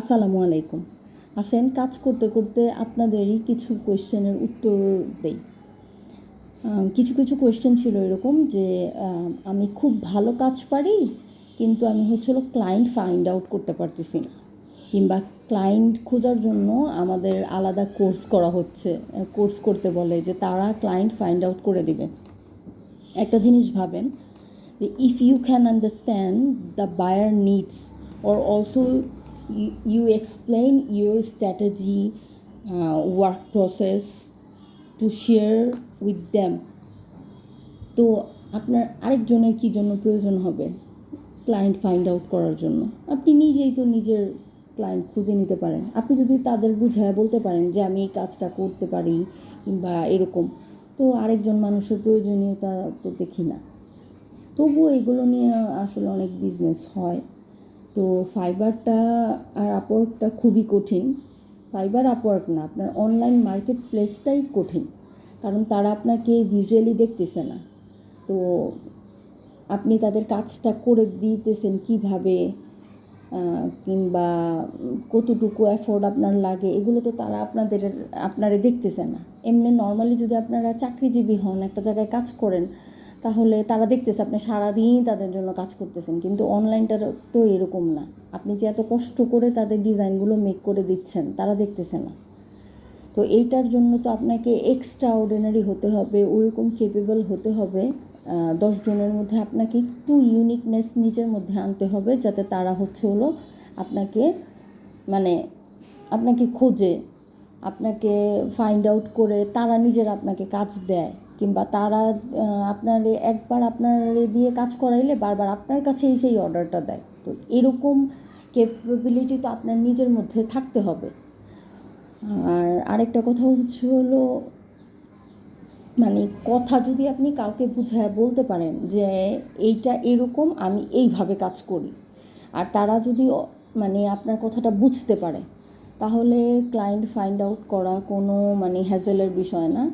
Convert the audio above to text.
আসসালামু আলাইকুম। আসেন, কাজ করতে করতে আপনাদেরই কিছু কোয়েশ্চেনের উত্তর দেই। কিছু কিছু কোয়েশ্চেন ছিল এরকম যে আমি খুব ভালো কাজ পারি, কিন্তু আমি হচ্ছিল ক্লায়েন্ট ফাইন্ড আউট করতে পারতেছি না। কিংবা ক্লায়েন্ট খোঁজার জন্য আমাদের আলাদা কোর্স করা হচ্ছে কোর্স করতে বলে যে তারা ক্লায়েন্ট ফাইন্ড আউট করে দিবে। একটা জিনিস ভাবেন যে if you can understand the buyer needs or also you, you explain your strategy uh, work process to share with them. তো আপনার আরেকজনের কি জন্য প্রয়োজন হবে? ক্লায়েন্ট ফাইন্ড আউট করার জন্য। আপনি নিজেই তো নিজের ক্লায়েন্ট খুঁজে নিতে পারেন। আপনি যদি তাদের বুঝায় বলতে পারেন যে আমি এই কাজটা করতে পারি কিংবা এরকম তো আরেকজন মানুষের প্রয়োজনীয়তা তো দেখি না। তবুও এগুলো নিয়ে আসলে অনেক বিজনেস হয়। তো ফাইবারটা আর আপওয়ার্কটা খুবই কঠিন। ফাইবার আপওয়ার্ক না, আপনার অনলাইন মার্কেট প্লেসটাই কঠিন। কারণ তারা আপনাকে ভিজুয়ালি দেখতেছে না। তো আপনি তাদের কাজটা করে দিতেছেন কীভাবে কিংবা কতটুকু এফোর্ড আপনার লাগে, এগুলো তো তারা আপনাদের, আপনারে দেখতেছে না। এমনি নর্মালি যদি আপনারা চাকরিজীবী হন, একটা জায়গায় কাজ করেন তাহলে তারা দেখতেছে আপনি সারাদিন তাদের জন্য কাজ করতেছেন কিন্তু অনলাইনটা তো এরকম না। আপনি যে এত কষ্ট করে তাদের ডিজাইনগুলো মেক করে দিচ্ছেন তারা দেখতেছে না। তো এইটার জন্য তো আপনাকে এক্সট্রা অর্ডিনারি হতে হবে ওরকম কেপেবল হতে হবে আহ, দশ জনের মধ্যে আপনাকে একটু ইউনিকনেস নিজের মধ্যে আনতে হবে যাতে তারা হচ্ছে হলো আপনাকে মানে আপনাকে খোঁজে। আপনাকে ফাইন্ড আউট করে তারা নিজের আপনাকে কাজ দেয় কিংবা তারা আপনার একবার আপনার দিয়ে কাজ করাইলে বারবার আপনার কাছেই সেই অর্ডারটা দেয়। তো এরকম ক্যাপাবিলিটি তো আপনার নিজের মধ্যে থাকতে হবে। আর আরেকটা কথা হচ্ছে হলো মানে কথা যদি আপনি কাউকে বুঝায় বলতে পারেন যে এইটা এরকম, আমি এইভাবে কাজ করি। আর তারা যদি মানে আপনার কথাটা বুঝতে পারে তাহলে ক্লায়েন্ট ফাইন্ড আউট করা কোনো মানে হ্যাজেলের বিষয় না।